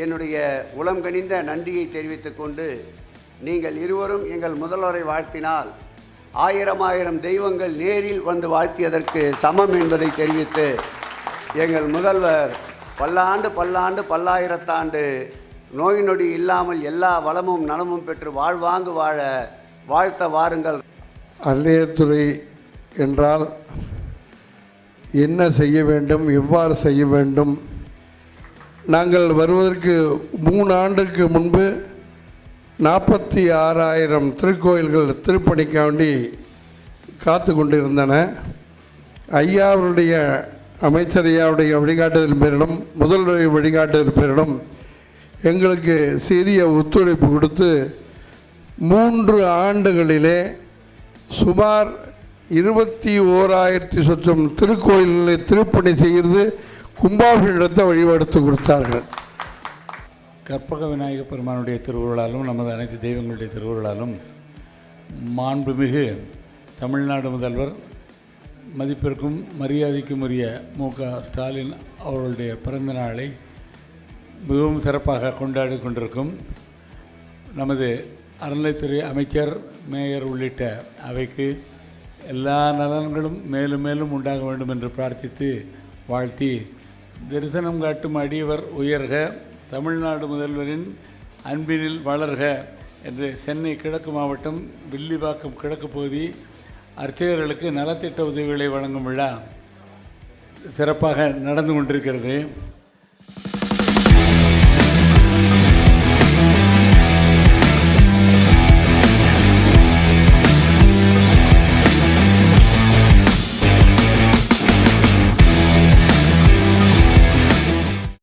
என்னுடைய உளம் கனிந்த நன்றியை தெரிவித்துக் கொண்டு நீங்கள் இருவரும் எங்கள் முதல்வரை வாழ்த்தினால் ஆயிரம் ஆயிரம் தெய்வங்கள் நேரில் வந்து வாழ்த்தியதற்கு சமம் என்பதை தெரிவித்து எங்கள் முதல்வர் பல்லாண்டு பல்லாண்டு பல்லாயிரத்தாண்டு நோய் நொடி இல்லாமல் எல்லா வளமும் நலமும் பெற்று வாழ்வாங்கு வாழ வாழ்த்த வாருங்கள். அந்நியத்துறை என்றால் என்ன செய்ய வேண்டும் எவ்வாறு செய்ய வேண்டும் நாங்கள் வருவதற்கு மூணு ஆண்டுக்கு முன்பு நாற்பத்தி ஆறாயிரம் திருக்கோயில்கள் திருப்பணிக்காண்டி காத்து கொண்டிருந்தன. ஐயாவுடைய அமைச்சரையாவுடைய அமைச்சர் ஐயாவுடைய வழிகாட்டுதல் பேரிடம் முதல்வரை வழிகாட்டுதல் பேரிடம் எங்களுக்கு சிறிய ஒத்துழைப்பு கொடுத்து மூன்று ஆண்டுகளிலே சுமார் இருபத்தி ஓராயிரத்தி சொச்சம் திருக்கோயில்களை திருப்பணி செய்கிறது கும்பாபிஷேகத்தை வழிபடுத்து கொடுத்தார்கள். கற்பக விநாயக பெருமானுடைய திருவுருளாலும் நமது அனைத்து தெய்வங்களுடைய திருவுருளாலும் மாண்புமிகு தமிழ்நாடு முதல்வர் மதிப்பிற்கும் மரியாதைக்கும் உரிய மு. க. ஸ்டாலின் அவர்களுடைய பிறந்த நாளை மிகவும் சிறப்பாக கொண்டாடி கொண்டிருக்கும் நமது அறநிலைத்துறை அமைச்சர் மேயர் உள்ளிட்ட அவைக்கு எல்லா நலன்களும் மேலும் மேலும் உண்டாக வேண்டும் என்று பிரார்த்தித்து வாழ்த்தி தரிசனம் காட்டும் அடியவர் உயர்க தமிழ்நாடு முதல்வரின் அன்பினில் வளர்க என்று சென்னை கிழக்கு மாவட்டம் வில்லிவாக்கம் கிழக்கு பகுதி அர்ச்சகர்களுக்கு நலத்திட்ட உதவிகளை வழங்கும் விழா சிறப்பாக நடந்து கொண்டிருக்கிறது.